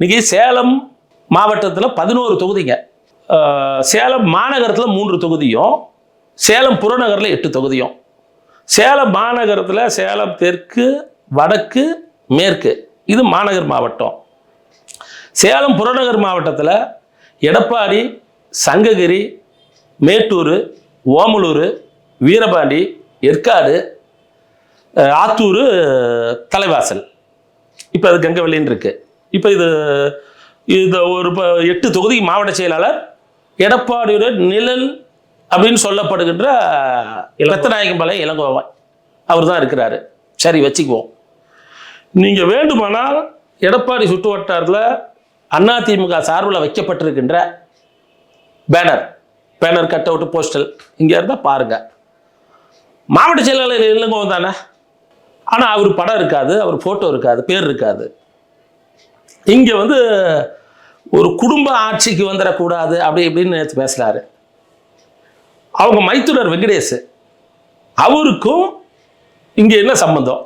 இன்னைக்கு சேலம் மாவட்டத்தில் பதினோரு தொகுதிங்க. சேலம் மாநகரத்தில் மூன்று தொகுதியும் சேலம் புறநகரில் எட்டு தொகுதியும். சேலம் மாநகரத்தில் சேலம் தெற்கு வடக்கு மேற்கு. இது மாநகர் மாவட்டம். சேலம் புறநகர் மாவட்டத்தில் எடப்பாடி சங்ககிரி மேட்டூர் ஓமலூர் வீரபாண்டி ஏற்காடு ஆத்தூர் தலைவாசல். இப்போ அது கங்கவல்லின்னு இருக்குது இப்போ இது இது ஒரு ப- எட்டு தொகுதி மாவட்ட செயலாளர் எடப்பாடியோட நிழல் அப்படின்னு சொல்லப்படுகின்ற ரத்தநாயகம்பாளையம் இளங்கோவன். அவர் தான் இருக்கிறாரு. சரி வச்சுக்குவோம். நீங்கள் வேண்டுமானால் எடப்பாடி சுற்று வட்டாரத்தில் அதிமுக சார்பில் வைக்கப்பட்டிருக்கின்ற banner banner cut out postal இங்கே இருந்தால் பாருங்கள் மாவட்ட செயலாளர் இளங்கோவன் தானே? ஆனால் அவர் படம் இருக்காது அவர் ஃபோட்டோ இருக்காது பேர் இருக்காது. இங்கே வந்து ஒரு குடும்ப ஆட்சிக்கு வந்துடக்கூடாது அப்படி இப்படின்னு நேற்று பேசுகிறாரு அவங்க மைத்துனர் வெங்கடேஷ் அவருக்கும் இங்கே என்ன சம்பந்தம்?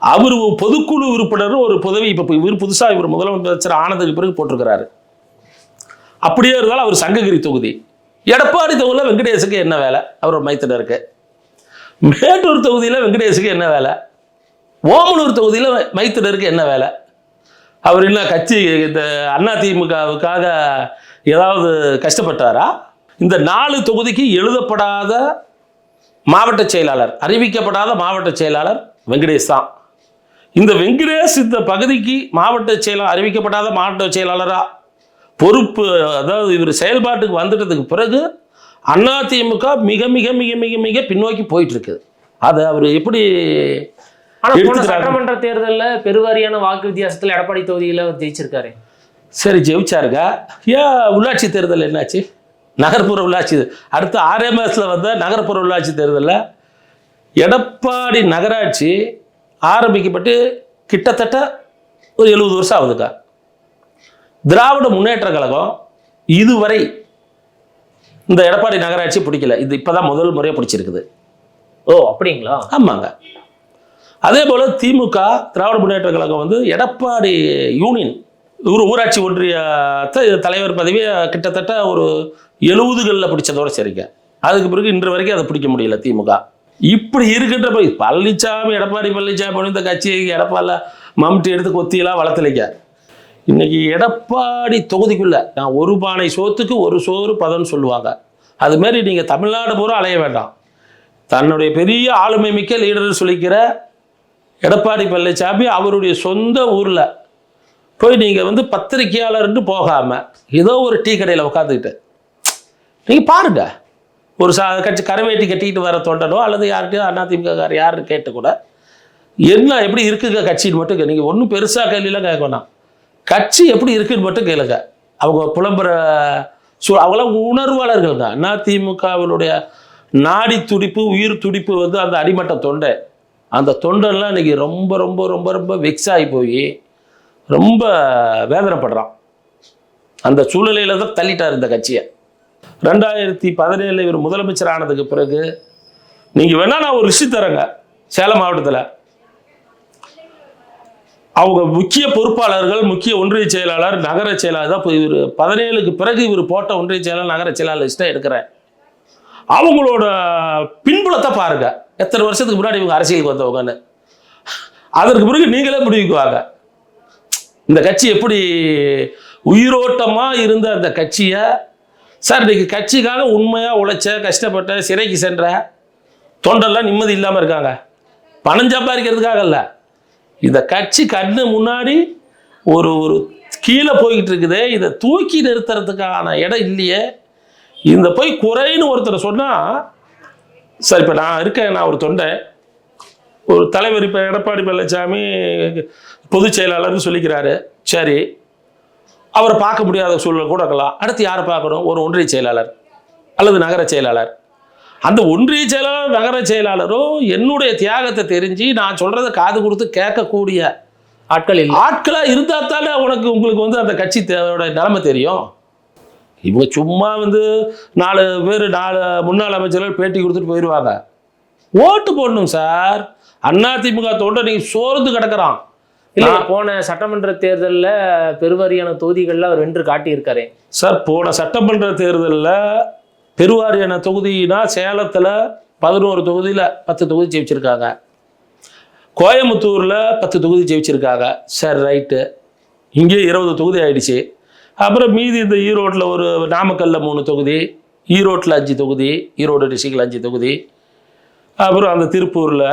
அவர் பொதுக்குழு உறுப்பினர் ஒரு பதவி இப்போ இவர் புதுசாக இவர் முதலமைச்சர் ஆனதுக்கு பிறகு போட்டிருக்கிறாரு. அப்படியே இருந்தாலும் அவர் சங்ககிரி தொகுதி. எடப்பாடி தொகுதியில் வெங்கடேஷுக்கு என்ன வேலை? அவர் மைத்துனருக்கு. மேட்டூர் தொகுதியில் வெங்கடேஷுக்கு என்ன வேலை? ஓமலூர் தொகுதியில் மைத்துனருக்கு என்ன வேலை? அவர் என்ன கட்சி இந்த அண்ணா திமுகவுக்காக ஏதாவது கஷ்டப்பட்டாரா? இந்த நாலு தொகுதிக்கு எழுதப்படாத மாவட்ட செயலாளர் அறிவிக்கப்படாத மாவட்ட செயலாளர் வெங்கடேஷ் தான். இந்த வெங்கடேஷ் இந்த பகுதிக்கு மாவட்ட செயலாளர் அறிவிக்கப்படாத மாவட்ட செயலாளராக பொறுப்பு அதாவது இவர் செயல்பாட்டுக்கு வந்துட்டதுக்கு பிறகு அதிமுக மிக மிக மிக மிக மிக பின்னோக்கி போயிட்டு இருக்குது. அதை அவர் எப்படி ஆனா போன. சட்டமன்ற தேர்தல்ல பெருவாரியான வாக்கு வித்தியாசத்துல எடப்பாடி தொகுதியில ஜெயிச்சிருக்காரு. சரி ஜெயிச்சாருங்க. ஏன் உள்ளாட்சி தேர்தல் என்னாச்சு? நகர்ப்புற உள்ளாட்சி அடுத்த ஆறே மாதத்தில் வந்த நகர்ப்புற உள்ளாட்சி தேர்தலில் எடப்பாடி நகராட்சி ஆரம்பிக்கப்பட்டு கிட்டத்தட்ட ஒரு எழுபது வருஷம் ஆகுதுக்கா. திராவிட முன்னேற்ற கழகம் இதுவரை இந்த எடப்பாடி நகராட்சி பிடிக்கல. இது இப்போதான் முதல் முறையாக பிடிச்சிருக்குது. ஓ அப்படிங்களா? ஆமாங்க. அதே போல் திமுக திராவிட முன்னேற்ற கழகம் வந்து எடப்பாடி யூனியன் ஒரு ஊராட்சி ஒன்றியத்தை தலைவர் பதவியை கிட்டத்தட்ட ஒரு எழுபதுகளில் பிடிச்சதோட சரிங்க. அதுக்கு பிறகு இன்று வரைக்கும் அதை பிடிக்க முடியல திமுக. இப்படி இருக்கின்ற போய் பழனிசாமி எடப்பாடி பழனிசாமி இந்த கட்சியை எடப்பாடில் மம்டி எடுத்து கொத்தியெல்லாம் வளர்த்தலைங்க. இன்னைக்கு எடப்பாடி தொகுதிக்குள்ளே நான் ஒரு பானை சோத்துக்கு ஒரு சோறு பதம்னு சொல்லுவாங்க. அதுமாரி நீங்கள் தமிழ்நாடு பூரா அலைய வேண்டாம். தன்னுடைய பெரிய ஆளுமை மிக்க லீடர் சொல்லிக்கிற எடப்பாடி பழனிசாமி அவருடைய சொந்த ஊரில் போய் நீங்கள் வந்து பத்திரிகையாளர்னு போகாமல் ஏதோ ஒரு டீ கடையில் உட்காந்துக்கிட்டு நீங்கள் பாருங்க. ஒரு சா கட்சி கரவேட்டி கட்டிக்கிட்டு வர தொண்டனோ அல்லது யார்கிட்டயோ அதிமுககார் யாருன்னு கேட்டு கூட என்ன எப்படி இருக்குங்க கட்சின்னு மட்டும் நீங்கள் ஒன்றும் பெருசாக கேள்வியெல்லாம் கேட்க வேணாம். கட்சி எப்படி இருக்குன்னு மட்டும் கேளுங்க. அவங்க புலம்புற சு அவங்களாம் உணர்வாளர்கள்ங்க அதிமுகவினுடைய நாடி துடிப்பு உயிர் துடிப்பு வந்து அந்த அடிமட்ட தொண்டை. அந்த தொண்டெல்லாம் இன்னைக்கு ரொம்ப ரொம்ப ரொம்ப ரொம்ப வெக்ஸ் ஆகி போய் ரொம்ப வேதனைப்படுறான். அந்த சூழ்நிலையில் தான் தள்ளிட்டார் இந்த கட்சியை. ரெண்டாயிரத்தி பதினேழில் இவர் முதலமைச்சர் ஆனதுக்கு பிறகு நீங்கள் வேணா நான் ஒரு ரிஷி தரேங்க சேலம் மாவட்டத்தில். அவங்க முக்கிய பொறுப்பாளர்கள் முக்கிய ஒன்றிய செயலாளர் நகர செயலாளர் தான் இப்போ இவர் பதினேழுக்கு பிறகு இவர் போட்ட ஒன்றிய செயலாளர் நகர செயலாளர் லிஸ்ட்டாக எடுக்கிறேன். அவங்களோட பின்புலத்தை பாருங்க. எத்தனை வருஷத்துக்கு முன்னாடி இவங்க அரசியலுக்கு வந்தவங்கன்னு. அதற்கு பிறகு நீங்களே முடிவுக்குவாங்க. இந்த கட்சி எப்படி உயிரோட்டமாக இருந்த அந்த கட்சியை? சார் இன்னைக்கு கட்சிக்காக உண்மையாக உழைச்ச கஷ்டப்பட்ட சிறைக்கு சென்ற தொண்டெல்லாம் நிம்மதி இல்லாமல் இருக்காங்க. பணம் சம்பாதிக்கிறதுக்காக இல்லை. இந்த கட்சி கண்ணு முன்னாடி ஒரு ஒரு கீழே போய்கிட்டு இருக்குது. இதை தூக்கி நிறுத்துறதுக்கான இடம் இல்லையே. இந்த போய் குறைன்னு ஒருத்தர் சொன்னால் சார் இப்போ நான் இருக்கேன் நான் ஒரு தொண்டை. ஒரு தலைவர் இப்போ எடப்பாடி பழனிசாமி பொதுச் செயலாளர்னு சொல்லிக்கிறாரு. சரி அவரை பார்க்க முடியாத சூழல் கூட இருக்கலாம். அடுத்து யாரை பார்க்கணும்? ஒரு ஒன்றிய செயலாளர் அல்லது நகர செயலாளர். அந்த ஒன்றிய செயலாளர் நகர செயலாளரும் என்னுடைய தியாகத்தை தெரிஞ்சு நான் சொல்கிறத காது கொடுத்து கேட்கக்கூடிய ஆட்கள் ஆட்களாக இருந்தால் தானே உனக்கு உங்களுக்கு வந்து அந்த கட்சி நிலைமை தெரியும். இவங்க சும்மா வந்து நாலு பேர் நாலு முன்னாள் அமைச்சர்கள் பேட்டி கொடுத்துட்டு போயிடுவாங்க ஓட்டு போடணும் சார். அதிமுக தொண்டை நீங்கள் சோர்ந்து கிடக்குறான். இல்ல போன சட்டமன்ற தேர்தல்ல பெருவாரியான தொகுதிகள்ல அவர் வென்று காட்டியிருக்காரு. சார் போன சட்டமன்ற தேர்தலில் பெருவாரியான தொகுதினா சேலத்தில் பதினோரு தொகுதியில் பத்து தொகுதி ஜெயிச்சிருக்காங்க. கோயம்புத்தூரில் பத்து தொகுதி ஜெயிச்சிருக்காங்க. சரி ரைட்டு. இங்கே இருபது தொகுதி ஆயிடுச்சு. அப்புறம் மீதி இந்த ஈரோட்டில் ஒரு நாமக்கல்ல மூணு தொகுதி ஈரோட்டில் அஞ்சு தொகுதி ஈரோடு டிஸ்ட்ரிக்டில் அஞ்சு தொகுதி. அப்புறம் அந்த திருப்பூரில்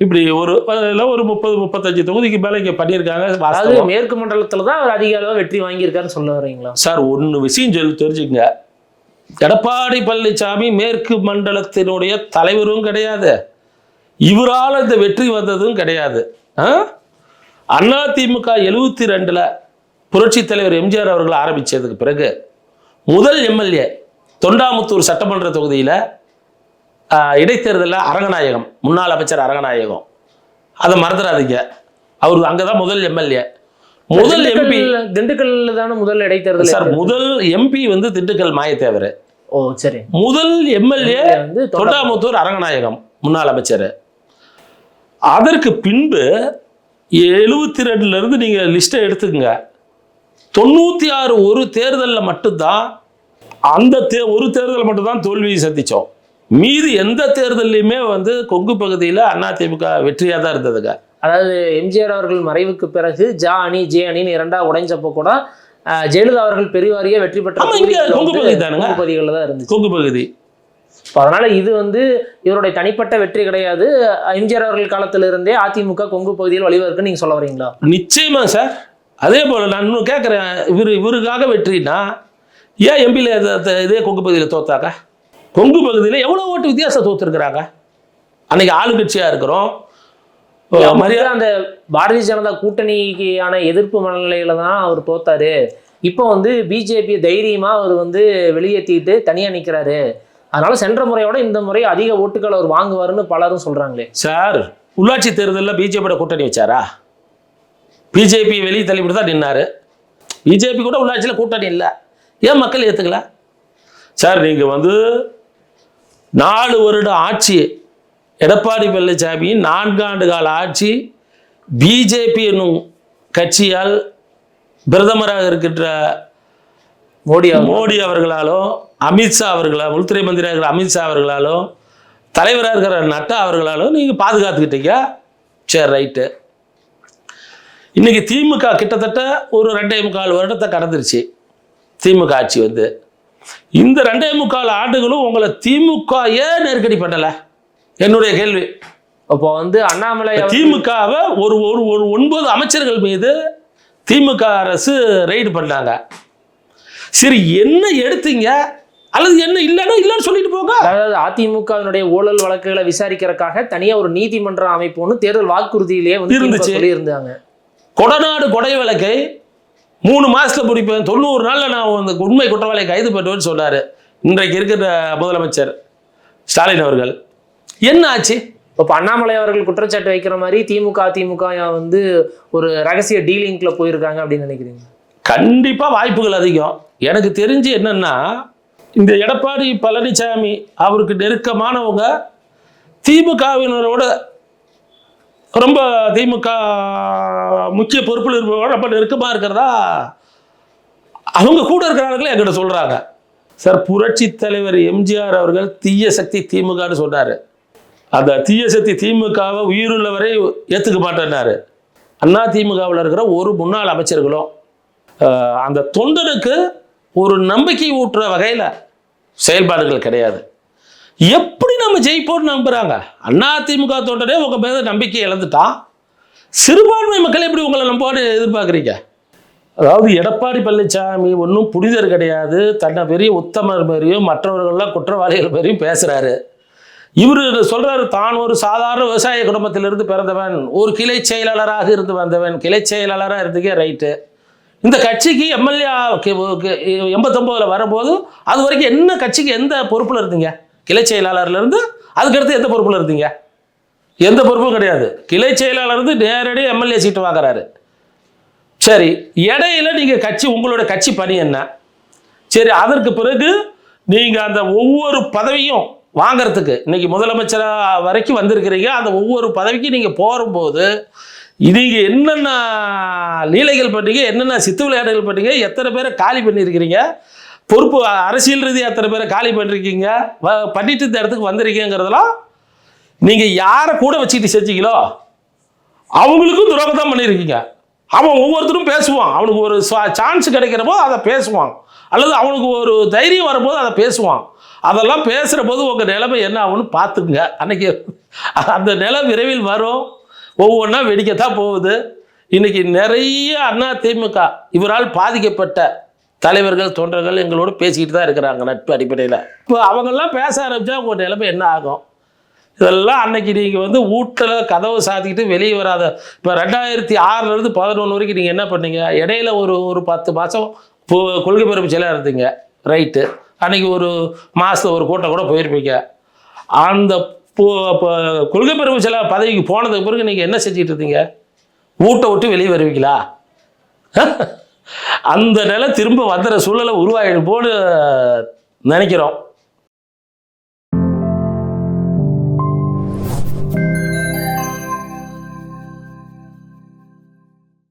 இப்படி ஒரு அதில் ஒரு முப்பது முப்பத்தஞ்சு தொகுதிக்கு மேலே இங்கே பண்ணியிருக்காங்க. அதாவது. மேற்கு மண்டலத்துல தான் அவர் அதிக அளவு வெற்றி வாங்கியிருக்காருன்னு சொல்ல வரீங்களா? சார் ஒன்று விஷயம் சொல்லி தெரிஞ்சுங்க எடப்பாடி பழனிசாமி மேற்கு மண்டலத்தினுடைய தலைவரும் கிடையாது. இவரால் இந்த வெற்றி வந்ததும் கிடையாது. அண்ணா திமுக எழுபத்தி ரெண்டில் புரட்சித் தலைவர் எம்ஜிஆர் அவர்கள் ஆரம்பித்ததுக்கு பிறகு முதல் எம்எல்ஏ தொண்டாமுத்தூர் சட்டமன்ற தொகுதியில் இடைத்தேர்தலில் அரங்கநாயகம் முன்னாள் அமைச்சர் அரங்கநாயகம். அதை மறந்துடாதீங்க. அவர் அங்கே தான் முதல் எம்எல்ஏ. முதல் எம்பி திண்டுக்கல் திண்டுக்கல்ல தானே முதல் இடைத்தேர்தல் சார் முதல் எம்பி வந்து திண்டுக்கல் மாயத்தேவர். ஓ சரி. முதல் எம்எல்ஏ வந்து தொண்டா- தொண்டாமுத்தூர் அரங்கநாயகம் முன்னாள் அமைச்சர். அதற்கு பின்பு எழுபத்தி ரெண்டுல இருந்து நீங்க லிஸ்ட்டை எடுத்துக்கங்க. தொண்ணூத்தி ஆறு ஒரு தேர்தலில் மட்டும்தான் அந்த தே ஒரு தேர்தல் மட்டும்தான் தோல்வியை சந்திச்சோம். மீதி எந்த தேர்தல்லையுமே வந்து கொங்கு பகுதியில் அதிமுக வெற்றியாக தான் இருந்ததுங்க. அதாவது எம்ஜிஆர் அவர்கள் மறைவுக்கு பிறகு ஜா அணி ஜே அணின்னு இரண்டா உடைஞ்சப்போ கூட ஜெயலலிதா அவர்கள் பெருவாரியா வெற்றி பெற்ற கொங்கு பகுதி தானுங்க. பகுதிகளில் தான் இருந்துச்சு. கொங்கு பகுதி. அதனால இது வந்து இவருடைய தனிப்பட்ட வெற்றி கிடையாது. எம்ஜிஆர் அவர்கள் காலத்திலிருந்தே அதிமுக கொங்கு பகுதியில் வழிவகுக்குன்னு நீங்க சொல்ல வரீங்களா? நிச்சயமா சார். அதே போல் நான் இன்னும் கேட்குறேன் இவர் இவருக்காக வெற்றினா ஏன் எம்பியில் இதே கொங்கு பகுதியில் தோத்தாங்க? கொங்கு பகுதியில் எவ்வளோ ஓட்டு வித்தியாசம் தோத்துருக்குறாங்க? அன்னைக்கு ஆளுங்கட்சியாக இருக்கிறோம். மரியாதை அந்த பாரதிய ஜனதா கூட்டணிக்கான எதிர்ப்பு மனநிலையில தான் அவர் தோத்தாரு. இப்போ வந்து பிஜேபி தைரியமா அவர் வந்து வெளியேற்றிட்டு தனியா நிக்கிறாரு. அதனால சென்ற முறையோட இந்த முறை அதிக ஓட்டுகள் அவர் வாங்குவாருன்னு பலரும் சொல்றாங்களே. சார் உள்ளாட்சி தேர்தலில் பிஜேபியோட கூட்டணி வச்சாரா? பிஜேபி வெளியே தள்ளிவிட்டு தான் நின்னாரு. பிஜேபி கூட உள்ளாட்சியில் கூட்டணி இல்லை. ஏன் மக்கள் ஏற்றுக்கல சார் நீங்கள் வந்து நாலு வருட ஆட்சி எடப்பாடி பழனிசாமியின் நான்காண்டு கால ஆட்சி பிஜேபி என்னும் கட்சியால் பிரதமராக இருக்கின்ற மோடி மோடி அவர்களாலும் அமித்ஷா அவர்களாலும் உள்துறை மந்திரியாக இருக்கிற அமித்ஷா அவர்களாலும் தலைவராக இருக்கிற நட்டா அவர்களாலும் நீங்கள் பாதுகாத்துக்கிட்டீங்க. சரி ரைட்டு. இன்னைக்கு திமுக கிட்டத்தட்ட ஒரு ரெண்டே முக்கால் வருடத்தை கடந்துருச்சு. திமுக ஆட்சி வந்து. இந்த ரெண்டே முக்கால் ஆண்டுகளும் உங்களை திமுக ஏன் நெருக்கடி பண்ணலை? என்னுடைய கேள்வி. அப்போ வந்து அண்ணாமலை திமுகவை ஒரு ஒரு ஒரு ஒன்பது அமைச்சர்கள் மீது திமுக அரசு ரெய்டு பண்ணாங்க. சரி என்ன எடுத்தீங்க? அல்லது என்ன இல்லைன்னா இல்லைன்னு சொல்லிட்டு போங்க. அதாவது அதிமுகவினுடைய ஊழல் வழக்குகளை விசாரிக்கிறதுக்காக தனியா ஒரு நீதிமன்றம் அமைப்போம்னு தேர்தல் வாக்குறுதியிலேயே வந்து இருந்துச்சு. கொடநாடு கொடை வழக்கை மூணு மாசத்துல முடிப்பேன். தொண்ணூறு நாள்ல நான் அந்த உண்மை குற்றவாளியை கைது பண்ணுவேன்னு சொன்னாரு. இன்றைக்கு இருக்கிற முதலமைச்சர் ஸ்டாலின் அவர்கள். என்ன ஆச்சு? இப்போ அண்ணாமலை அவர்கள் குற்றச்சாட்டு வைக்கிற மாதிரி திமுக அதிமுக வந்து ஒரு ரகசிய டீலிங்க்ல போயிருக்காங்க அப்படின்னு நினைக்கிறீங்க? கண்டிப்பா வாய்ப்புகள் அதிகம். எனக்கு தெரிஞ்சு என்னன்னா இந்த எடப்பாடி பழனிசாமி அவருக்கு நெருக்கமானவங்க திமுகவினரோட ரொம்ப திமுக முக்கிய பொறுப்பில் இருப்பவர்கள் ரொம்ப நெருக்கமாக இருக்கிறதா? அவங்க கூட இருக்கிறவங்களே எங்கிட்ட சொல்கிறாங்க சார் புரட்சி தலைவர் எம்ஜிஆர் அவர்கள் தீய சக்தி திமுகன்னு சொன்னார். அந்த தீய சக்தி திமுகவை உயிருள்ளவரை ஏற்றுக்க மாட்டேன்னாரு. அண்ணா திமுகவில் இருக்கிற ஒரு முன்னாள் அமைச்சர்களும் அந்த தொண்டனுக்கு ஒரு நம்பிக்கை ஊட்டுற வகையில் செயல்பாடுகள் கிடையாது. எப்படி நம்ம ஜெயிப்போம்னு நம்புறாங்க? அண்ணா திமுக தொண்டனே உங்க மேல நம்பிக்கை இழந்துட்டான் சிறுபான்மை மக்கள் எப்படி உங்களை நம்புவான்னு எதிர்பார்க்குறீங்க? அதாவது எடப்பாடி பழனிசாமி ஒன்றும் புனிதர் கிடையாது. தன்னை பெரிய உத்தமர் மாதிரியும் மற்றவர்கள்லாம் குற்றவாளிகள் மாதிரியும் பேசுகிறாரு இவர் சொல்கிறாரு தான் ஒரு சாதாரண விவசாய குடும்பத்திலிருந்து பிறந்தவன் ஒரு கிளை செயலாளராக இருந்து வந்தவன் கிளை செயலாளராக இருந்துக்கே ரைட்டு. இந்த கட்சிக்கு எம்எல்ஏ எண்பத்தொம்போதில் வரும்போது அது வரைக்கும் என்ன கட்சிக்கு எந்த பொறுப்பில் இருந்தீங்க? கிளை செயலாளர்ல இருந்து அதுக்கடுத்து எந்த பொறுப்பில் இருந்தீங்க? எந்த பொறுப்பும் கிடையாது. கிளை செயலாளர் இருந்து நேரடி எம்எல்ஏ சீட்டு வாங்குறாரு. சரி இடையில நீங்கள் கட்சி உங்களோட கட்சி பணி என்ன? சரி அதற்கு பிறகு நீங்கள் அந்த ஒவ்வொரு பதவியும் வாங்குறதுக்கு இன்னைக்கு முதலமைச்சராக வரைக்கும் வந்திருக்கிறீங்க. அந்த ஒவ்வொரு பதவிக்கும் நீங்கள் போகும்போது நீங்க என்னென்ன லீலைகள் பண்ணீங்க என்னென்ன சித்து விளையாட்டுகள் பண்ணீங்க எத்தனை பேரை காலி பண்ணியிருக்கிறீங்க பொறுப்பு அரசியல் ரீதியாக எத்தனை பேரை காலி பண்ணிருக்கீங்க. வ- பண்ணிட்டு இந்த இடத்துக்கு வந்திருக்கீங்கிறதெல்லாம் நீங்க யாரை கூட வச்சுக்கிட்டு செஞ்சீங்களோ அவங்களுக்கும் துரோகம் தான் பண்ணியிருக்கீங்க அவன் ஒவ்வொருத்தரும் பேசுவான். அவனுக்கு ஒரு சான்ஸ் கிடைக்கிறப்போ அதை பேசுவான். அல்லது அவனுக்கு ஒரு தைரியம் வரும்போது அதை பேசுவான். அதெல்லாம் பேசுகிற போது உங்கள் நிலைமை என்ன ஆகும்னு பார்த்துக்குங்க. அன்னைக்கு அந்த நிலை விரைவில் வரும். ஒவ்வொன்றா வெடிக்கத்தான் போகுது. இன்னைக்கு நிறைய அண்ணா திமுக இவரால் பாதிக்கப்பட்ட தலைவர்கள் தொண்டர்கள் எங்களோட பேசிக்கிட்டு தான் இருக்கிறாங்க நட்பு அடிப்படையில். இப்போ அவங்கெல்லாம் பேச ஆரம்பித்தா உங்கள் நிலைமை என்ன ஆகும்? இதெல்லாம் அன்னைக்கு நீங்கள் வந்து வீட்டில் கதவை சாத்திக்கிட்டு வெளியே வராத இப்போ ரெண்டாயிரத்தி ஆறுலேருந்து பதினொன்று வரைக்கும் நீங்கள் என்ன பண்ணீங்க? இடையில ஒரு ஒரு பத்து மாதம் கொள்கை பரப்பு செயலாக இருந்தீங்க ரைட்டு அன்னைக்கு ஒரு மாதத்தில் ஒரு கூட்டம் கூட போயிருப்பீங்க. அந்த கொள்கை பரப்பு செயலா பதவிக்கு போனதுக்கு பிறகு நீங்கள் என்ன செஞ்சுட்டு இருந்தீங்க? வீட்டை விட்டு வெளியே வருவீங்களா? அந்த நிலை திரும்ப வந்துடுற சூழலை உருவாகிடும் போன்னு நினைக்கிறோம்.